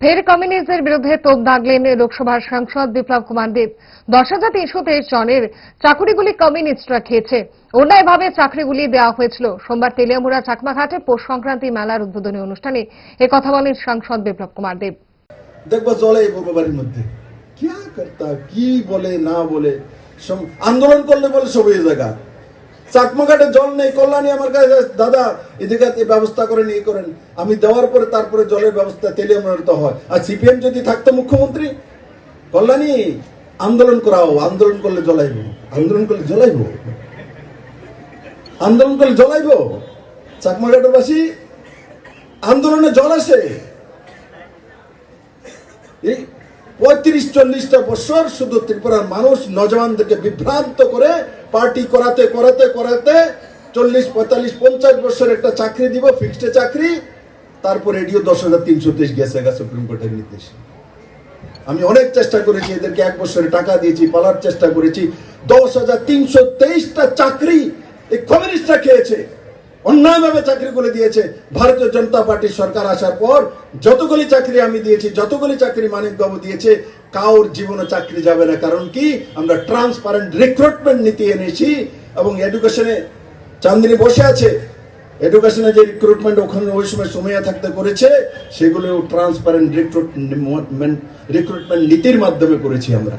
ফের কমিউনিস্টদের বিরুদ্ধে তোপ দাগলেন লোকসভার সাংসদ বিপ্লব কুমার দেব। দশ হাজার তিনশো তেইশ জনের চাকুরিগুলি কমিউনিস্টরা খেয়েছে। অন্যায়ভাবে চাকরিগুলি দেওয়া হয়েছিল। সোমবার তেলিয়ামুড়া চাকমাঘাটে পৌষ সংক্রান্তি মেলার উদ্বোধনী অনুষ্ঠানে একথা বলেন সাংসদ বিপ্লব কুমার দেব। দেখব চলে বাড়ির মধ্যে। কি কি বলে, না বলে আন্দোলন করলে বলে সবই জায়গা। চাকমাঘাটে জল নেই, কল্যাণী আমার কাছে দাদা, এদিকে ব্যবস্থা করেন এই করেন। আমি দেওয়ার পরে তারপরে জলের ব্যবস্থা তেলিয়ামনের তো হয়। আর সিপিএম যদি থাকতো মুখ্যমন্ত্রী, কল্যাণী, আন্দোলন করাও, আন্দোলন করলে জ্বলাইব। আন্দোলন করলে জ্বলাইব? আন্দোলন করলে জ্বলাইব? চাকমাঘাটের বাসী আন্দোলনে জল আসে। এই পঁয়ত্রিশ চল্লিশটা বছর শুধু ত্রিপুরার মানুষ নজওয়ানদেরকে বিভ্রান্ত করে পার্টি করাতে করাতে করাতে চল্লিশ, পঁয়তাল্লিশ, পঞ্চাশ বছর একটা চাকরি দিব ফিক্সড চাকরি, তারপর এডিও দশ হাজার তিনশো তেইশ গেছে সুপ্রিম কোর্টের নির্দেশে। আমি অনেক চেষ্টা করেছি এদেরকে এক বছরে টাকা দিয়েছি, পালার চেষ্টা করেছি। দশ হাজার তিনশো তেইশটা চাকরি অন্যায়ভাবে চাকরি করে দিয়েছে। ভারতীয় জনতা পার্টির সরকার আসার পর যতগুলি চাকরি আমি দিয়েছি, যতগুলি চাকরি মানিক বাবু দিয়েছে, কাউর জীবনে চাকরি যাবে না। কারণ কি? আমরা ট্রান্সপারেন্ট রিক্রুটমেন্ট নীতি এনেছি এবং এডুকেশনে চান্দিনী বসে আছে। এডুকেশনে যে রিক্রুটমেন্ট ওখানে ওই সময় সময়া থাকতে করেছে, সেগুলো ট্রান্সপারেন্ট রিক্রুটমেন্ট রিক্রুটমেন্ট নীতির মাধ্যমে করেছি আমরা।